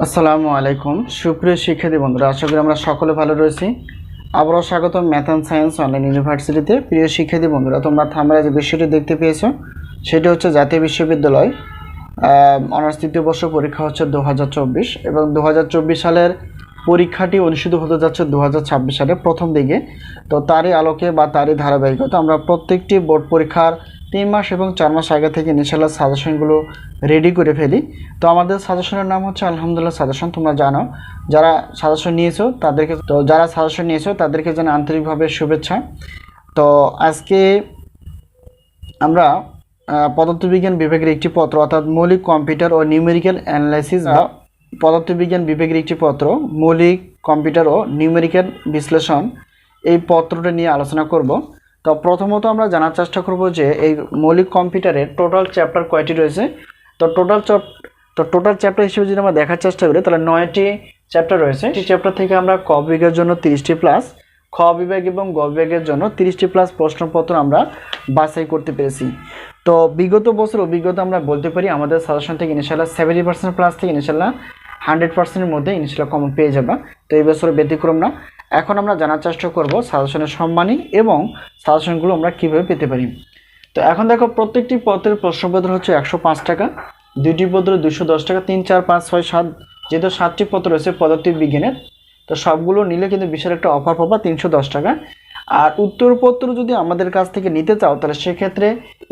আসসালামু আলাইকুম। সুপ্রিয় শিক্ষার্থী বন্ধুরা, আশা করি আমরা সকলে ভালো রয়েছি। আবারও স্বাগত ম্যাথ অ্যান্ড সায়েন্স অনলাইন ইউনিভার্সিটিতে। প্রিয় শিক্ষার্থী বন্ধুরা, তোমরা থামরা যে বিষয়টি দেখতে পেয়েছ, সেটি হচ্ছে জাতীয় বিশ্ববিদ্যালয় অনার্স তৃতীয় বর্ষ পরীক্ষা হচ্ছে দু হাজার চব্বিশ এবং দু হাজার চব্বিশ সালের পরীক্ষাটি অনুষ্ঠিত হতে যাচ্ছে দু হাজার ছাব্বিশ সালে প্রথম দিকে। তো তারই আলোকে বা তারই ধারাবাহিকতা আমরা প্রত্যেকটি বোর্ড পরীক্ষার তিন মাস এবং চার মাস আগে থেকে ইনশাল্লাহ সাজেশনগুলো রেডি করে ফেলি। তো আমাদের সাজেশনের নাম হচ্ছে আলহামদুলিল্লাহ সাজেশন তোমরা জানো। যারা সাজেশন নিয়েছো, তাদেরকে তো যারা সাজেশন নিয়েছো, তাদেরকে যেন আন্তরিকভাবে শুভেচ্ছা। তো আজকে আমরা পদার্থবিজ্ঞান বিভাগের একটি পত্র, অর্থাৎ মৌলিক কম্পিউটার ও নিউমেরিক্যাল অ্যানালাইসিস বা পদার্থবিজ্ঞান বিভাগের একটি পত্র, মৌলিক কম্পিউটার ও নিউমেরিক্যাল বিশ্লেষণ, এই পত্রটা নিয়ে আলোচনা করব। তো প্রথমত আমরা জানার চেষ্টা করব যে এই মৌলিক কম্পিউটারের টোটাল চ্যাপ্টার কয়টি রয়েছে? তো টোটাল তো টোটাল চ্যাপ্টার হিসেবে যদি আমরা দেখার চেষ্টা করি, তাহলে নয়টি চ্যাপ্টার রয়েছে। এই চ্যাপ্টার থেকে আমরা ক বিভাগের জন্য তিরিশটি প্লাস খ বিভাগ এবং গ বিভাগের জন্য তিরিশটি প্লাস প্রশ্নপত্র আমরা বাছাই করতে পেরেছি। তো বিগত বছর অভিজ্ঞতা আমরা বলতে পারি, আমাদের সাজেশন থেকে ইনশাল্লাহ সেভেন্টি পার্সেন্ট প্লাস থেকে ইনশাল্লাহ হান্ড্রেড পার্সেন্টের মধ্যে ইনশাল্লাহ কমন পেয়ে যাবা। তো এই বছর ব্যতিক্রম না। এখন আমরা জানার চেষ্টা করব সাজেশনের সম্মানী এবং সাজেশনগুলো আমরা কীভাবে পেতে পারি। তো এখন দেখো, প্রত্যেকটি পত্রের প্রশ্নপত্র হচ্ছে একশো পাঁচ টাকা, দুইটি পত্র দুশো দশ টাকা, তিন, চার, পাঁচ, ছয়, সাত, যেহেতু সাতটি পত্র রয়েছে পদার্থ বিজ্ঞানের তো সবগুলো নিলে কিন্তু বিশাল একটা অফার পাবা তিনশো দশ টাকা। আর উত্তরপত্র যদি আমাদের কাছ থেকে নিতে চাও, তাহলে সেক্ষেত্রে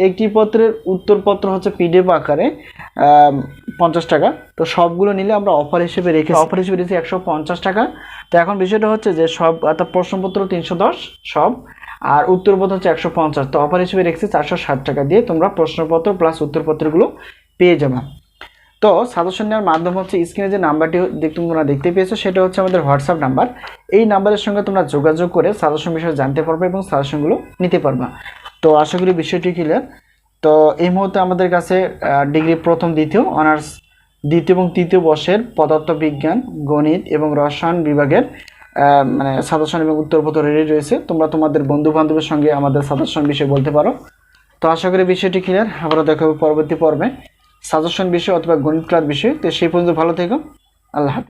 একটি পত্রের উত্তরপত্র হচ্ছে পিডিএফ আকারে পঞ্চাশ টাকা। তো সবগুলো নিলে আমরা অফার হিসেবে রেখে অফার হিসেবে রেখেছি একশো পঞ্চাশ টাকা। তো এখন বিষয়টা হচ্ছে যে সব অর্থাৎ প্রশ্নপত্র তিনশো দশ সব, আর উত্তরপত্র হচ্ছে একশো পঞ্চাশ। তো অফার হিসেবে রেখেছি চারশো ষাট টাকা দিয়ে তোমরা প্রশ্নপত্র প্লাস উত্তরপত্রগুলো পেয়ে যাবে। তো সাজেশন নেওয়ার মাধ্যম হচ্ছে স্ক্রিনে যে নাম্বারটি তোমরা দেখতে পেয়েছ, সেটা হচ্ছে আমাদের হোয়াটসঅ্যাপ নাম্বার এই নাম্বারের সঙ্গে তোমরা যোগাযোগ করে সাজেশন বিষয়ে জানতে পারবে এবং সাজেশনগুলো নিতে পারবে। তো আশা করি বিষয়টি ক্লিয়ার তো এই মুহূর্তে আমাদের কাছে ডিগ্রি প্রথম, দ্বিতীয় অনার্স দ্বিতীয় এবং তৃতীয় বর্ষের পদার্থবিজ্ঞান, গণিত এবং রসায়ন বিভাগের মানে সাজেশন এবং উত্তরপত্র রেডি রয়েছে। তোমরা তোমাদের বন্ধু বান্ধবের সঙ্গে আমাদের সাজেশন বিষয়ে বলতে পারো। তো আশা করি বিষয়টি ক্লিয়ার আবারও দেখা হবে পরবর্তী পর্বে। সাজেশন বিষয় অথবা গণিত ক্লাস বিষয়। তো সেই পর্যন্ত ভালো থেকো। আল্লাহ